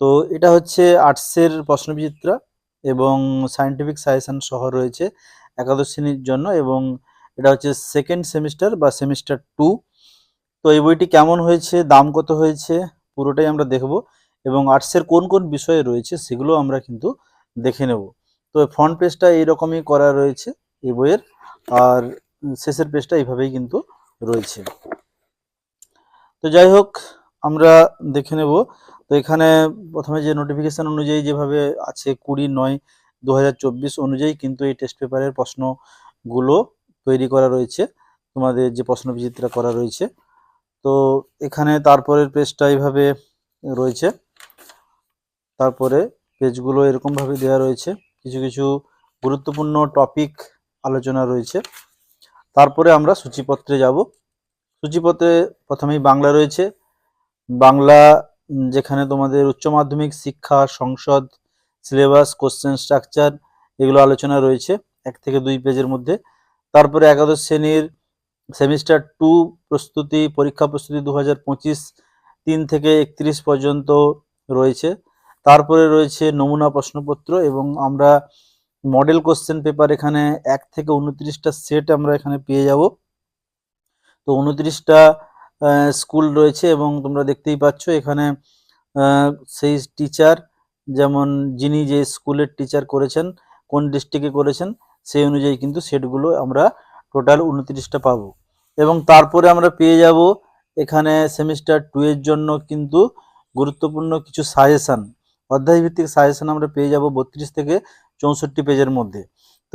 তো এটা হচ্ছে আর্টসের প্রশ্নবিচিত্রা এবং সায়েন্টিফিক সাজেশন সহ রয়েছে একাদশ শ্রেণির জন্য এবং এটা হচ্ছে সেকেন্ড সেমিস্টার বা সেমিস্টার টু তো এই বইটি কেমন হয়েছে, দাম কত হয়েছে, পুরোটাই আমরা দেখব এবং আর্টসের কোন কোন বিষয় রয়েছে সেগুলো আমরা কিন্তু দেখে নেব। তো ফ্রন্ট পেজটা এইরকমই করা রয়েছে এই বইয়ের, আর শেষের পেজটা এইভাবেই কিন্তু রয়েছে। তো যাই হোক, আমরা দেখে নেব তো এখানে প্রথমে যে নোটিফিকেশান অনুযায়ী যেভাবে আছে কুড়ি নয় দু অনুযায়ী কিন্তু এই টেস্ট পেপারের প্রশ্নগুলো তৈরি করা রয়েছে, তোমাদের যে প্রশ্ন বিচিত্রা করা রয়েছে। তো এখানে তারপরের পেজটা এইভাবে রয়েছে। তারপরে পেজগুলো এরকমভাবে দেওয়া রয়েছে। কিছু কিছু গুরুত্বপূর্ণ টপিক আলোচনা রয়েছে। তারপরে আমরা সূচিপত্রে যাব। সূচিপত্রে প্রথমেই বাংলা রয়েছে। বাংলা যেখানে তোমাদের উচ্চ মাধ্যমিক শিক্ষা, সংসদ, সিলেবাস কোশ্চেন স্ট্রাকচার এগুলো আলোচনা রয়েছে এক থেকে দুই পেজের মধ্যে। তারপরে একাদশ শ্রেণির সেমিস্টার টু প্রস্তুতি, পরীক্ষা প্রস্তুতি দু হাজার তিন থেকে একত্রিশ পর্যন্ত রয়েছে। তারপরে রয়েছে নমুনা প্রশ্নপত্র এবং আমরা মডেল কোশ্চেন পেপার এখানে এক থেকে উনত্রিশটা সেট আমরা এখানে পেয়ে যাব। তো উনত্রিশটা স্কুল রয়েছে এবং তোমরা দেখতেই পাচ্ছ এখানে সেই টিচার যেমন যিনি যে স্কুলের টিচার করেছেন, কোন ডিস্ট্রিক্টে করেছেন, সেই অনুযায়ী কিন্তু সেটগুলো আমরা টোটাল উনত্রিশটা পাবো। এবং তারপরে আমরা পেয়ে যাব এখানে সেমিস্টার টু এর জন্য কিন্তু গুরুত্বপূর্ণ কিছু সাজেশন অধ্যায়ভিত্তিক সাজেশন আমরা পেয়ে যাব বত্রিশ থেকে চৌষট্টি পেজের মধ্যে।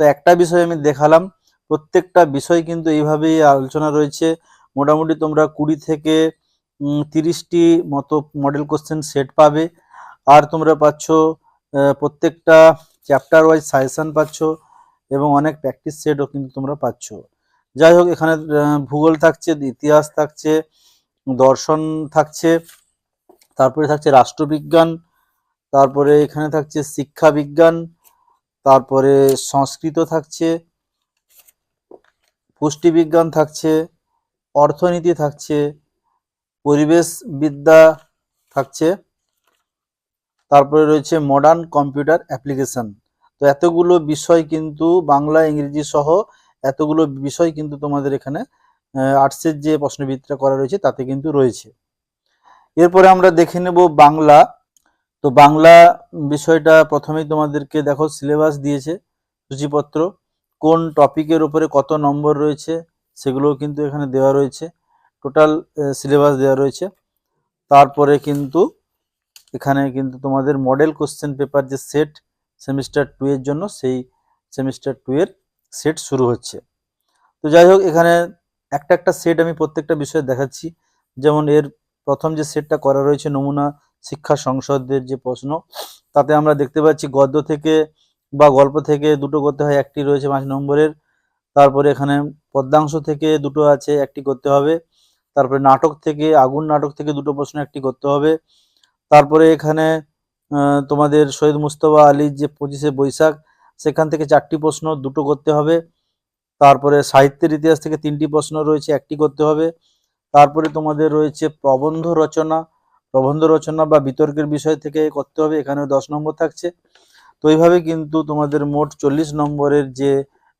তো একটা বিষয় আমি দেখালাম, প্রত্যেকটা বিষয় কিন্তু এইভাবেই আলোচনা রয়েছে। মোটামুটি তোমরা কুড়ি থেকে তিরিশটি মতো মডেল কোশ্চেন সেট পাবে। আর তোমরা পাচ্ছ প্রত্যেকটা চ্যাপ্টার ওয়াইজ সাজেশন পাচ্ছ এবং অনেক প্র্যাকটিস সেটও কিন্তু তোমরা পাচ্ছ। যাই হোক, এখানে ভূগোল থাকছে, ইতিহাস থাকছে, দর্শন থাকছে, তারপরে থাকছে রাষ্ট্রবিজ্ঞান, তারপরে এখানে থাকছে শিক্ষা বিজ্ঞান, তারপরে সংস্কৃত থাকছে, পুষ্টিবিজ্ঞান থাকছে অর্থনীতি থাকছে, পরিবেশ বিদ্যা থাকছে, তারপরে রয়েছে মডার্ন কম্পিউটার অ্যাপ্লিকেশন তো এতগুলো বিষয় কিন্তু বাংলা, ইংরেজি সহ এতগুলো বিষয় কিন্তু তোমাদের এখানে আর্টসের যে প্রশ্নবিদ্যা করা রয়েছে তাতে কিন্তু রয়েছে। এরপরে আমরা দেখে নেব বাংলা। তো বাংলা বিষয়টা প্রথমেই তোমাদেরকে দেখো সিলেবাস দিয়েছে, সূচিপত্র। কোন টপিকের উপরে কত নম্বর রয়েছে? সেগুলোও কিন্তু এখানে দেওয়া রয়েছে। টোটাল সিলেবাস দেওয়া রয়েছে। তারপরে কিন্তু এখানে কিন্তু তোমাদের মডেল কোশ্চেন পেপার যে সেট সেমিস্টার টু এর জন্য, সেই সেমিস্টার টু এর সেট শুরু হচ্ছে। তো যাই হোক, এখানে একটা একটা সেট আমি প্রত্যেকটা বিষয়ে দেখাচ্ছি। যেমন এর প্রথম যে সেটটা করা রয়েছে, নমুনা শিক্ষা সংসদের যে প্রশ্ন, তাতে আমরা দেখতে পাচ্ছি গদ্য থেকে বা গল্প থেকে দুটো করতে হয়, একটি রয়েছে পাঁচ নম্বরের। তারপরে এখানে পদ্মাংশ থেকে দুটো আছে, একটি করতে হবে। তারপরে নাটক থেকে, আগুন নাটক থেকে দুটো প্রশ্ন একটি করতে হবে। তারপরে এখানে তোমাদের সৈয়দ মুস্তফা আলীর যে পঁচিশে বৈশাখ, সেখান থেকে চারটি প্রশ্ন, দুটো করতে হবে। তারপরে সাহিত্যের ইতিহাস থেকে তিনটি প্রশ্ন রয়েছে, একটি করতে হবে। তারপরে তোমাদের রয়েছে প্রবন্ধ রচনা। প্রবন্ধ রচনা বা বিতর্কের বিষয় থেকে করতে হবে এখানে দশ নম্বর থাকছে। তো এইভাবে কিন্তু তোমাদের মোট চল্লিশ নম্বরের যে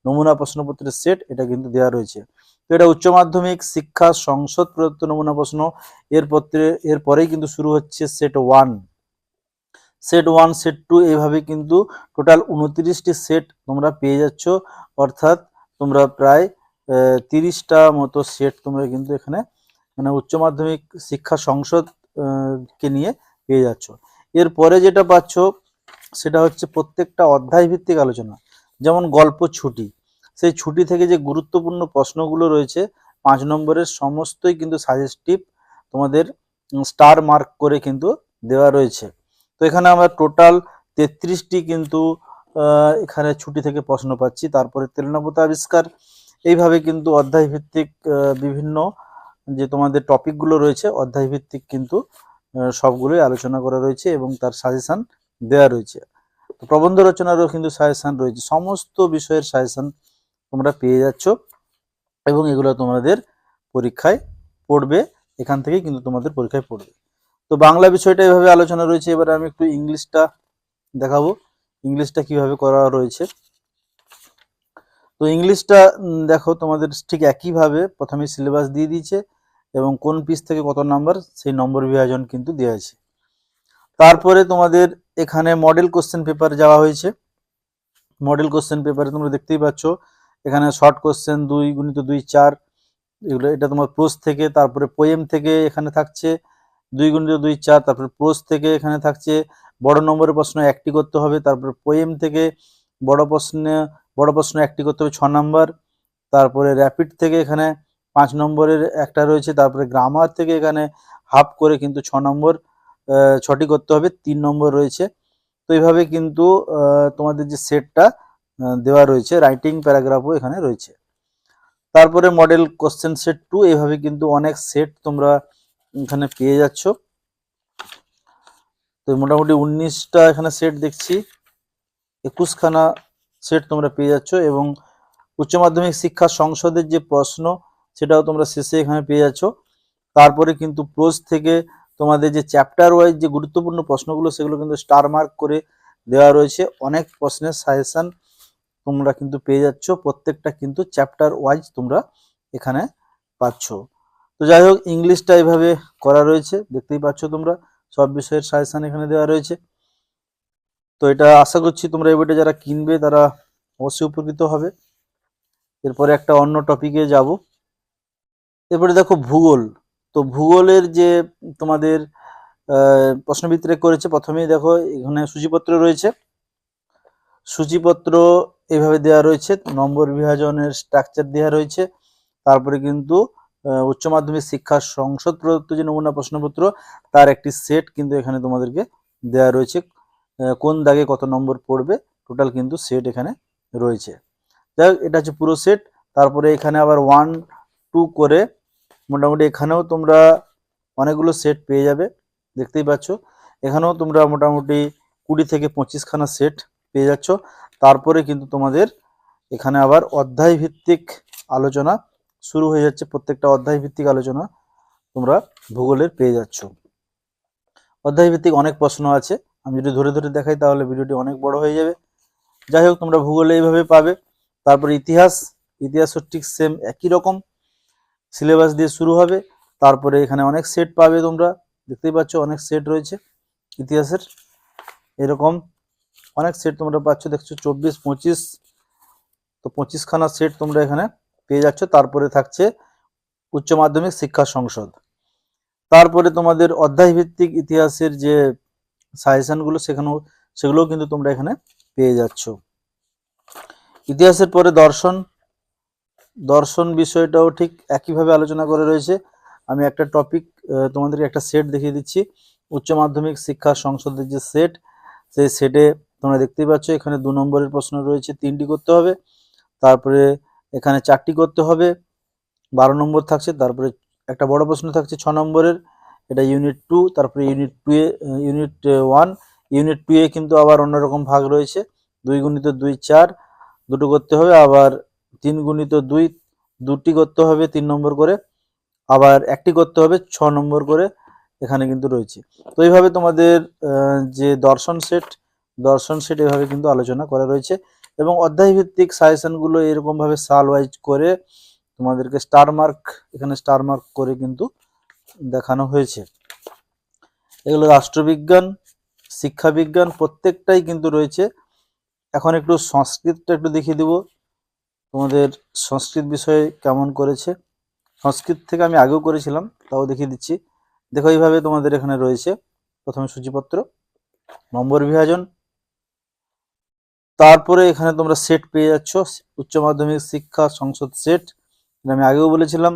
নমুনা প্রশ্নপত্রের সেট এটা কিন্তু দেওয়া রয়েছে। তো এটা উচ্চ মাধ্যমিক শিক্ষা সংসদ প্রদত্ত নমুনা প্রশ্ন। এর পত্রে এরপরেই কিন্তু শুরু হচ্ছে set one set one set two এইভাবে কিন্তু টোটাল উনত্রিশটি সেট তোমরা পেয়ে যাচ্ছ। অর্থাৎ তোমরা প্রায় তিরিশটা মতো সেট তোমরা কিন্তু এখানে মানে উচ্চ মাধ্যমিক শিক্ষা সংসদ কে নিয়ে পেয়ে যাচ্ছ। এরপরে যেটা পাচ্ছ, সেটা হচ্ছে প্রত্যেকটা অধ্যায় ভিত্তিক আলোচনা। যেমন গল্প ছুটি। সেই ছুটি থেকে যে গুরুত্বপূর্ণ প্রশ্নগুলো রয়েছে, পাঁচ নম্বরের সমস্তই কিন্তু সাজেস্টিভ তোমাদের স্টার মার্ক করে কিন্তু দেওয়া রয়েছে। তো এখানে আমরা টোটাল তেত্রিশটি কিন্তু এখানে ছুটি থেকে প্রশ্ন পাচ্ছি। তারপরে তেলনাপতা আবিষ্কার। এইভাবে কিন্তু অধ্যায় ভিত্তিক বিভিন্ন যে তোমাদের টপিকগুলো রয়েছে অধ্যায় ভিত্তিক কিন্তু সবগুলোই আলোচনা করা রয়েছে এবং তার সাজেশান দেওয়া রয়েছে। প্রবন্ধ রচনারও কিন্তু সাজেশান রয়েছে। সমস্ত বিষয়ের সাজেশন তোমরা পেয়ে যাচ্ছ এবং এগুলো তোমাদের পরীক্ষায় পড়বে, এখান থেকেই কিন্তু তোমাদের পরীক্ষায় পড়বে। তো বাংলা বিষয়টা এভাবে আলোচনা রয়েছে, এবারে আমি একটু ইংলিশটা দেখাবো। ইংলিশটা কীভাবে করা রয়েছে। তো ইংলিশটা দেখো তোমাদের ঠিক একইভাবে প্রথমে সিলেবাস দিয়ে দিয়েছে এবং কোন পিস থেকে কত নাম্বার সেই নম্বর বিভাজন কিন্তু দেওয়া আছে। তারপরে তোমাদের এখানে মডেল কোশ্চেন পেপার যাওয়া হয়েছে। মডেল কোশ্চেন পেপারে তোমরা দেখতেই পাচ্ছ এখানে শর্ট কোশ্চেন দুই, গুণিত দুই, চার, এগুলো, এটা তোমার প্রোস থেকে, তারপরে পোয়েম থেকে এখানে থাকছে। দুই, গুণিত দুই, চার, তারপরে প্রোস থেকে এখানে থাকছে। বড় নম্বরের প্রশ্ন একটি করতে হবে, তারপরে পোয়েম থেকে বড় প্রশ্নে, বড় প্রশ্ন একটি করতে হবে ছ নম্বর। তারপরে র্যাপিড থেকে এখানে পাঁচ নম্বরের একটা রয়েছে, তারপরে গ্রামার থেকে এখানে হাফ করে কিন্তু ছ নম্বর ছটি করতে হবে, তিন নম্বর রয়েছে। তো এইভাবে কিন্তু তোমাদের যে সেটটা দেওয়া রয়েছে রাইটিং প্যারাগ্রাফও এখানে রয়েছে। তারপরে মডেল কোশ্চেন সেট টু এইভাবে কিন্তু অনেক সেট তোমরা এখানে পেয়ে যাচ্ছ। তো মোটামুটি উনিশটা এখানে সেট দেখছি, একুশখানা সেট তোমরা পেয়ে যাচ্ছ এবং উচ্চ মাধ্যমিক শিক্ষা সংসদের যে প্রশ্ন, সেটাও তোমরা শেষে এখানে পেয়ে যাচ্ছ। তারপরে কিন্তু প্রোজ থেকে তোমাদের যে চ্যাপ্টার ওয়াইজ যে গুরুত্বপূর্ণ প্রশ্নগুলো, সেগুলো কিন্তু স্টার মার্ক করে দেওয়া রয়েছে। অনেক প্রশ্নের সাজেশন তোমরা কিন্তু পেয়ে যাচ্ছ, প্রত্যেকটা কিন্তু চ্যাপ্টার ওয়াইজ তোমরা এখানে পাচ্ছ। তো যাই হোক, ইংলিশটা এইভাবে করা রয়েছে, দেখতেই পাচ্ছ তোমরা, সব বিষয়ের সাজেশান এখানে দেওয়া রয়েছে। তো এটা আশা করছি তোমরা এই বইটা যারা কিনবে, তারা অবশ্যই উপকৃত হবে। এরপরে একটা অন্য টপিকে যাব। এরপরে দেখো ভূগোল। তো ভূগোলের যে তোমাদের প্রশ্নবিত্রে করেছে, প্রথমেই দেখো এখানে সূচিপত্র রয়েছে। সূচিপত্র এইভাবে দেওয়া রয়েছে, নম্বর বিভাজনের স্ট্রাকচার দেওয়া রয়েছে। তারপরে কিন্তু উচ্চ মাধ্যমিক শিক্ষা সংসদ প্রদত্ত যে নমুনা প্রশ্নপত্র, তার একটি সেট কিন্তু এখানে তোমাদেরকে দেওয়া রয়েছে। কোন দাগে কত নম্বর পড়বে টোটাল কিন্তু সেট এখানে রয়েছে। যাই এটা হচ্ছে পুরো সেট তারপরে এখানে আবার ওয়ান টু করে মোটামুটি এখানেও তোমরা অনেকগুলো সেট পেয়ে যাবে, দেখতেই পাচ্ছ। এখানেও তোমরা মোটামুটি কুড়ি থেকে পঁচিশখানা সেট পেয়ে যাচ্ছ। তারপরে কিন্তু তোমাদের এখানে আবার অধ্যায় ভিত্তিক আলোচনা শুরু হয়ে যাচ্ছে, প্রত্যেকটা অধ্যায় ভিত্তিক আলোচনা তোমরা ভূগোলের পেয়ে যাচ্ছ। অধ্যায় ভিত্তিক অনেক প্রশ্ন আছে, আমি যদি ধরে ধরে দেখাই তাহলে ভিডিওটি অনেক বড় হয়ে যাবে। যাই হোক, তোমরা ভূগোলে এইভাবে পাবে। তারপরে ইতিহাস ইতিহাসও ঠিক সেম একই রকম। সিলেবাস দিয়ে শুরু হবে, তারপরে এখানে অনেক সেট পাবে তোমরা, দেখতেই পাচ্ছ অনেক সেট রয়েছে। ইতিহাসের এরকম অনেক সেট তোমরা পাচ্ছ, দেখছ চব্বিশ, পঁচিশ, তো পঁচিশখানা সেট তোমরা এখানে পেয়ে যাচ্ছ। তারপরে থাকছে উচ্চ মাধ্যমিক শিক্ষা সংসদ। তারপরে তোমাদের অধ্যায় ভিত্তিক ইতিহাসের যে সাজেশনগুলো সেখানেও সেগুলোও কিন্তু তোমরা এখানে পেয়ে যাচ্ছ। ইতিহাসের পরে দর্শন। দর্শন বিষয়টাও ঠিক একইভাবে আলোচনা করে রয়েছে। আমি একটা টপিক তোমাদেরকে একটা সেট দেখিয়ে দিচ্ছি। উচ্চ মাধ্যমিক শিক্ষা সংসদের যে সেট সেই সেটে তোমরা দেখতেই পাচ্ছ, এখানে দু নম্বরের প্রশ্ন রয়েছে, তিনটি করতে হবে, তারপরে এখানে চারটি করতে হবে, বারো নম্বর থাকছে, তারপরে একটা বড় প্রশ্ন থাকছে, ছ নম্বরের, এটা ইউনিট টু তারপরে ইউনিট টু এ ইউনিট ওয়ান ইউনিট টু এ কিন্তু আবার অন্যরকম ভাগ রয়েছে, দুই গুণিত দুই চার, দুটো করতে হবে, আবার তিন গুণিত দুই, দুটি করতে হবে তিন নম্বর করে, আবার একটি করতে হবে, ছ নম্বর করে এখানে কিন্তু রয়েছে। তো এইভাবে তোমাদের যে দর্শন সেট দর্শন সেট এভাবে কিন্তু আলোচনা করা রয়েছে এবং অধ্যায় ভিত্তিক সাজেশনগুলো এরকমভাবে সাল ওয়াইজ করে তোমাদেরকে স্টার মার্ক এখানে স্টার মার্ক করে কিন্তু দেখানো হয়েছে। এগুলো রাষ্ট্রবিজ্ঞান, শিক্ষাবিজ্ঞান প্রত্যেকটাই কিন্তু রয়েছে। এখন একটু সংস্কৃতটা একটু দেখিয়ে দেবো। তোমাদের সংস্কৃত বিষয়ে কেমন করেছে? সংস্কৃত থেকে আমি আগেও করেছিলাম, তাও দেখিয়ে দিচ্ছি। দেখো এইভাবে তোমাদের এখানে রয়েছে। প্রথমে সূচিপত্র, নম্বর বিভাজন তারপরে এখানে তোমরা সেট পেয়ে যাচ্ছ, উচ্চ মাধ্যমিক শিক্ষা সংসদ সেট আমি আগেও বলেছিলাম,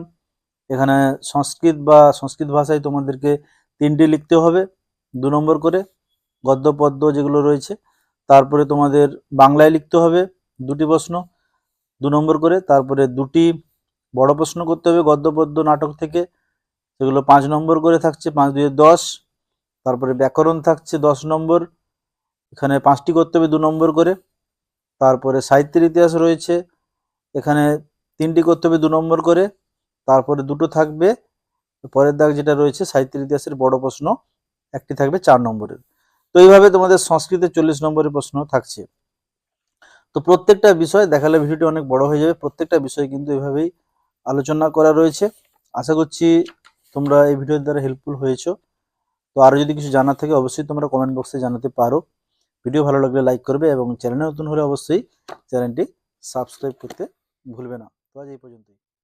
এখানে সংস্কৃত বা সংস্কৃত ভাষায় তোমাদেরকে তিনটি লিখতে হবে, দু নম্বর করে, গদ্য, পদ্য যেগুলো রয়েছে। তারপরে তোমাদের বাংলায় লিখতে হবে, দুটি প্রশ্ন, দু নম্বর করে। তারপরে দুটি বড় প্রশ্ন করতে হবে, গদ্য, পদ্য, নাটক থেকে। সেগুলো পাঁচ নম্বর করে থাকছে, পাঁচ দুয়ে দশ। তারপরে ব্যাকরণ থাকছে দশ নম্বর। এখানে পাঁচটি করতে হবে দু নম্বর করে। তারপরে সাহিত্যের ইতিহাস রয়েছে। এখানে তিনটি করতে হবে দু নম্বর করে, তারপরে দুটো থাকবে। পরের দাগ যেটা রয়েছে সাহিত্যের ইতিহাসের বড় প্রশ্ন, একটি থাকবে চার নম্বরের। তো এইভাবে তোমাদের সংস্কৃতে চল্লিশ নম্বরের প্রশ্ন থাকছে। তো প্রত্যেকটা বিষয় দেখালে ভিডিওটি অনেক বড় হয়ে যাবে। প্রত্যেকটা বিষয় কিন্তু এভাবেই আলোচনা করা রয়েছে। আশা করছি তোমরা এই ভিডিওর দ্বারা হেল্পফুল হয়েছো। তো আরও যদি কিছু জানার থাকে, অবশ্যই তোমরা কমেন্ট বক্সে জানাতে পারো। ভিডিও ভালো লাগলে লাইক করবে এবং চ্যানেলে নতুন হলে অবশ্যই চ্যানেলটি সাবস্ক্রাইব করতে ভুলবে না। তো আজ এই পর্যন্তই।